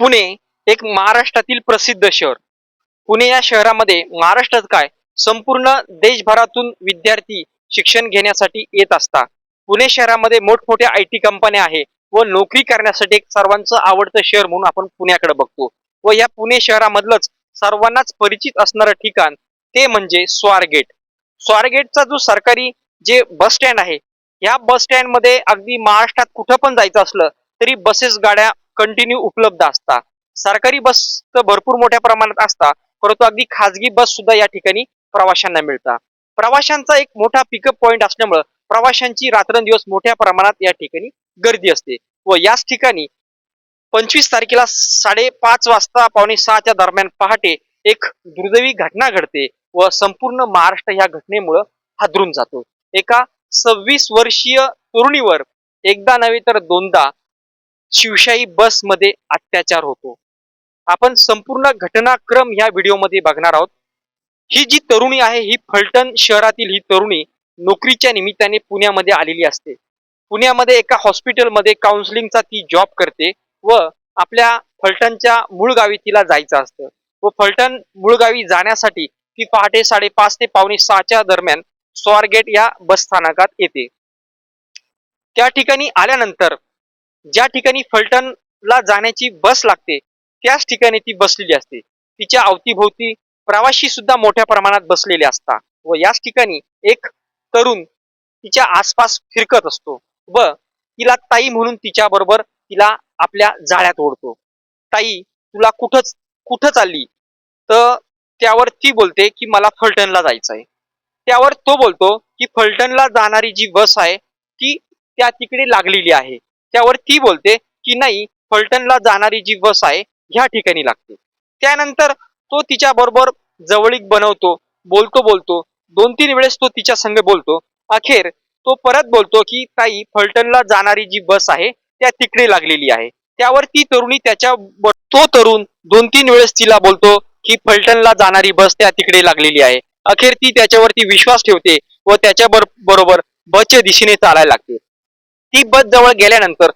पुणे एक महाराष्ट्रातील प्रसिद्ध शहर. पुणे या शहरामध्ये महाराष्ट्रात काय? संपूर्ण देशभरातून विद्यार्थी शिक्षण घेण्यासाठी येत असतात. पुणे शहरामध्ये मोठमोठ्या आय टी कंपन्या आहे व नोकरी करण्यासाठी एक सर्वांचं आवडतं शहर म्हणून आपण पुण्याकडे बघतो. व या पुणे शहरामधलंच सर्वांनाच परिचित असणारं ठिकाण ते म्हणजे स्वारगेट. स्वारगेटचा जो सरकारी जे बस स्टँड आहे या बस स्टँडमध्ये अगदी महाराष्ट्रात कुठं पण जायचं असलं तरी बसेस गाड्या कंटिन्यू उपलब्ध असता. सरकारी बस तर भरपूर मोठ्या प्रमाणात असता परंतु अगदी खाजगी बस सुद्धा या ठिकाणी प्रवाशांना मिळतात प्रवाशांचा एक मोठा पिकअप पॉईंट असल्यामुळं प्रवाशांची रात्रंदिवस मोठ्या प्रमाणात या ठिकाणी गर्दी असते. व याच ठिकाणी पंचवीस तारखेला साडेपाच वाजता पावणे सहाच्या दरम्यान पहाटे एक दुर्दैवी घटना घडते व संपूर्ण महाराष्ट्र ह्या घटनेमुळं हादरून जातो. एका सव्वीस वर्षीय तरुणीवर एकदा नव्हे तर दोनदा शिवशाही बसमध्ये अत्याचार होतो. आपण संपूर्ण घटनाक्रम ह्या व्हिडिओमध्ये बघणार आहोत. ही जी तरुणी आहे ही फलटण शहरातील ही तरुणी नोकरीच्या निमित्ताने पुण्यामध्ये आलेली असते. पुण्यामध्ये एका हॉस्पिटलमध्ये काउन्सिलिंगचा ती जॉब करते व आपल्या फलटणच्या मूळ गावी तिला जायचं असतं. व फलटण मूळ गावी जाण्यासाठी ती पहाटे साडेपाच ते पावणे सहाच्या दरम्यान स्वारगेट या बस स्थानकात येते. त्या ठिकाणी आल्यानंतर ज्या ठिकाणी फलटणला जाण्याची बस लागते त्याच ठिकाणी ती बसलेली असते. तिच्या अवतीभोवती प्रवाशी सुद्धा मोठ्या प्रमाणात बसलेले असतात व याच ठिकाणी एक तरुण तिच्या आसपास फिरकत असतो व तिला ताई म्हणून तिच्या बरोबर तिला आपल्या जाळ्यात ओढतो. ताई तुला कुठंच कुठं चालली? तर त्यावर ती बोलते की मला फलटणला जायचं आहे त्यावर तो बोलतो की फलटणला जाणारी जी बस आहे ती त्या तिकडे लागलेली आहे. त्यावर ती बोलते की नाही फलटणला जाणारी जी बस आहे ह्या ठिकाणी लागते. त्यानंतर तो तिच्या बरोबर जवळीक बनवतो बोलतो बोलतो. दोन तीन वेळेस तो तिच्या संग बोलतो. अखेर तो परत बोलतो की ताई फलटणला जाणारी जी बस आहे त्या तिकडे लागलेली आहे. त्यावर ती तरुणी त्याच्या तो तरुण दोन तीन वेळेस तिला बोलतो की फलटणला जाणारी बस त्या तिकडे लागलेली आहे. अखेर ती त्याच्यावरती विश्वास ठेवते व त्याच्या बरोबर बसच्या दिशेने चालायला लागते. ती बस जवळ गेल्यानंतर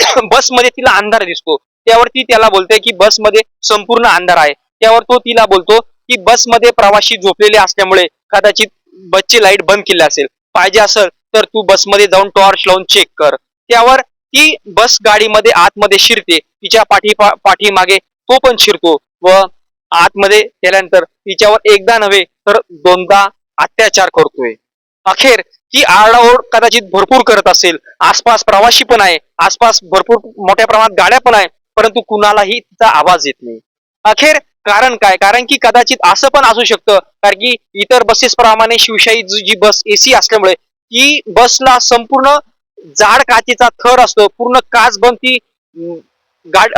बसमध्ये तिला अंधार दिसतो. त्यावर ती त्याला बोलते की बसमध्ये संपूर्ण अंधार आहे. त्यावर तो तिला बोलतो की बसमध्ये प्रवाशी झोपलेले असल्यामुळे कदाचित बसची लाइट बंद केली असेल. पाहिजे असेल तर तू बसमध्ये जाऊन टॉर्च लावून चेक कर. त्यावर ती बस गाडीमध्ये आतमध्ये शिरते. तिच्या पाठी पाठीमागे तो पण शिरतो व आतमध्ये गेल्यानंतर तिच्यावर एकदा नव्हे तर दोनदा अत्याचार करतोय. अखेर ती आरडाओरड कदाचित भरपूर करत असेल. आसपास प्रवासी पण आहे. आसपास भरपूर मोठ्या प्रमाणात गाड्या पण आहे परंतु कुणालाही तिचा आवाज येत नाही. अखेर कारण काय? कारण की कदाचित असं पण असू शकतं. कारण की इतर बसेस प्रमाणे शिवशाही जी बस एसी असल्यामुळे ती बसला संपूर्ण जाड काचेचा थर असतो. पूर्ण काच बंद ती गाड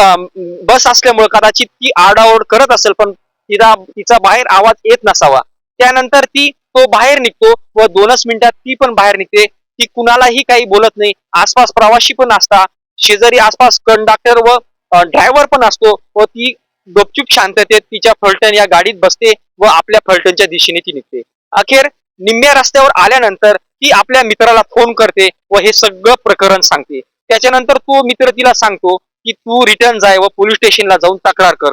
बस असल्यामुळे कदाचित ती आरडाओरड करत असेल पण तिला तिचा बाहेर आवाज येत नसावा. त्यानंतर ती तो बाहेर निघतो व दोनच मिनिटात ती पण बाहेर निघते. ती कुणालाही काही बोलत नाही. आसपास प्रवासी पण असता. शेजारी आसपास कंडक्टर व ड्रायव्हर पण असतो व ती गपचूप शांततेत तिच्या फलटण या गाडीत बसते व आपल्या फलटणच्या दिशेने ती निघते. अखेर निम्म्या रस्त्यावर आल्यानंतर ती आपल्या मित्राला फोन करते व हे सगळं प्रकरण सांगते. त्याच्यानंतर तो मित्र तिला सांगतो की तू रिटर्न जाय व पोलीस स्टेशनला जाऊन तक्रार कर.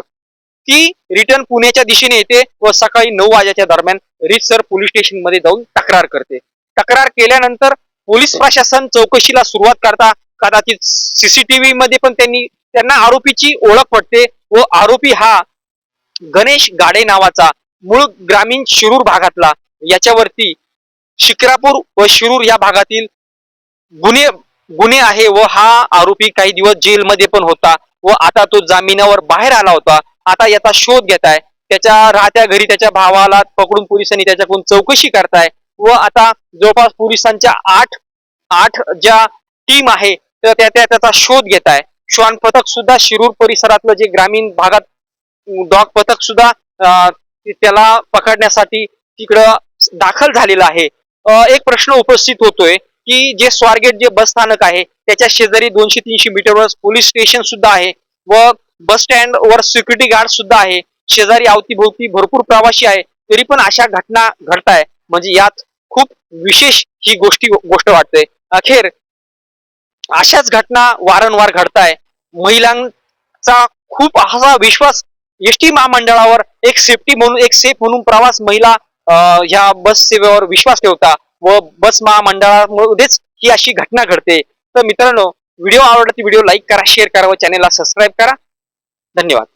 ती रिटर्न पुण्याच्या दिशेने येते व सकाळी नऊ वाजेच्या दरम्यान रितसर पोलीस स्टेशनमध्ये जाऊन तक्रार करते. तक्रार केल्यानंतर पोलीस प्रशासन चौकशीला सुरुवात करता कदाचित सीसीटीव्ही मध्ये पण त्यांनी त्यांना आरोपीची ओळख पडते व आरोपी हा गणेश गाडे नावाचा मूळ ग्रामीण शिरूर भागातला याच्यावरती शिक्रापूर व शिरूर या भागातील गुन्हे गुन्हे आहे व हा आरोपी काही दिवस जेलमध्ये पण होता व आता तो जामिनावर बाहेर आला होता. आता याचा शोध घेत आहे त्याच्या राहत्या घरी त्याच्या भावाला पकडून पोलिसांनी त्याच्याकडून चौकशी करताय. व आता जवळपास पोलिसांच्या आठ आठ ज्या टीम आहे तर त्या त्या त्याचा शोध घेत आहे श्वान पथक सुद्धा शिरूर परिसरातलं जे ग्रामीण भागात डॉग पथक सुद्धा त्याला पकडण्यासाठी तिकडं दाखल झालेलं आहे. एक प्रश्न उपस्थित होतोय की जे स्वारगेट जे बस स्थानक आहे त्याच्या शेजारी दोनशे तीनशे मीटरवर पोलीस स्टेशन सुद्धा आहे. व बस स्टँड वर सिक्युरिटी गार्ड सुद्धा आहे. शेजारी अवतीभोवती भरपूर प्रवासी आहे. तरी पण अशा घटना घडताय. म्हणजे यात खूप विशेष ही गोष्टी गोष्ट वाटते. अखेर अशाच घटना वारंवार घडताय. महिलांचा खूप असा विश्वास एस टी महामंडळावर एक सेफ्टी म्हणून एक सेफ म्हणून प्रवास महिला ह्या बस सेवेवर विश्वास ठेवता व बस महामंडळामध्येच ही अशी घटना घडते. तर मित्रांनो व्हिडिओ आवडला ती व्हिडिओ लाईक करा शेअर करा व चॅनेलला सबस्क्राईब करा. धन्यवाद